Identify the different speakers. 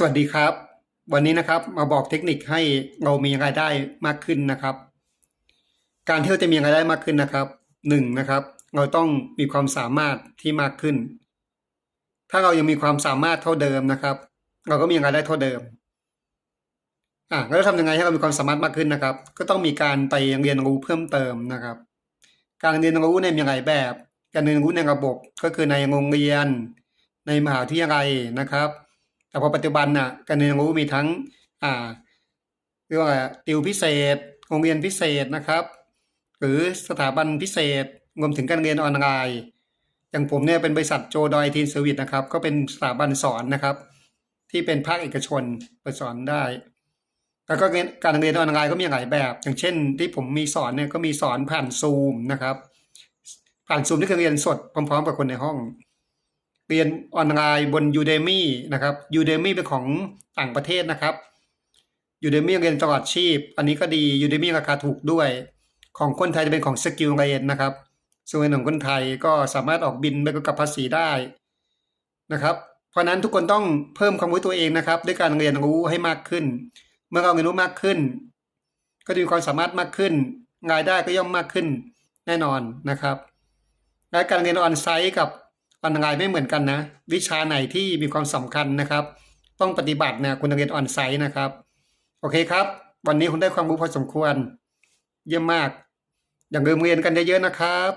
Speaker 1: สวัสดีครับ วันนี้นะครับมาบอกเทคนิคให้เรามีรายได้มากขึ้นนะครับ การที่เราจะมีรายได้มากขึ้นนะครับหนึ่งนะครับ เราต้องมีความสามารถที่มากขึ้น ถ้าเรายังมีความสามารถเท่าเดิมนะครับ เราก็มีรายได้เท่าเดิมอะแล้วทำยังไงให้เรามีความสามารถมากขึ้นนะครับ ก็ต้องมีการไปเรียนรู้เพิ่มเติมนะครับ การเรียนรู้ในมีหลายแบบ การเรียนรู้ในระบบก็คือในโรงเรียน ในมหาวิทยาลัยนะครับ แต่พอปัจจุบันน่ะการเรียนรู้มีทั้งอ่าเรียกว่าติวพิเศษ โรงเรียนพิเศษนะครับ หรือสถาบันพิเศษรวมถึงการเรียนออนไลน์อย่างผมเนี่ยเป็นบริษัทโจดอยทีนเซอร์วิสนะครับ ก็เป็นสถาบันสอนนะครับ ที่เป็นภาคเอกชนเปิดสอนได้ แล้วก็การเรียนออนไลน์ก็มีหลายแบบ อย่างเช่น ที่ผมมีสอนเนี่ยก็มีสอนผ่านซูมนะครับ ผ่านซูมที่คือเรียนสดพร้อมๆกับคนในห้อง เรียนออนไลน์บน Udemy นะครับ Udemy เป็นของต่างประเทศนะครับ Udemy เรียนตลอดชีพ อันนี้ก็ดี Udemy ราคาถูกด้วย ของคนไทยจะเป็นของ Skill r a n นนะครับส่วนของคนไทยก็สามารถออกบินไปกับภาษีได้นะครับ เพราะฉะนั้นทุกคนต้องเพิ่มความรู้ตัวเองนะครับ ด้วยการเรียนรู้ให้มากขึ้น เมื่อเราเรียนรู้มากขึ้น ก็จะมีความสามารถมากขึ้นรายได้ก็ย่อมมากขึ้นแน่นอนนะครับและการเรียนออนไซต์กับ ออนไลน์ไม่เหมือนกันนะ วิชาไหนที่มีความสำคัญนะครับ ต้องปฏิบัตินะคุณต้องเรียนออนไซต์นะครับ โอเคครับ วันนี้คุณได้ความรู้พอสมควร เยี่ยมมาก อย่าลืมเรียนกันเยอะๆนะครับ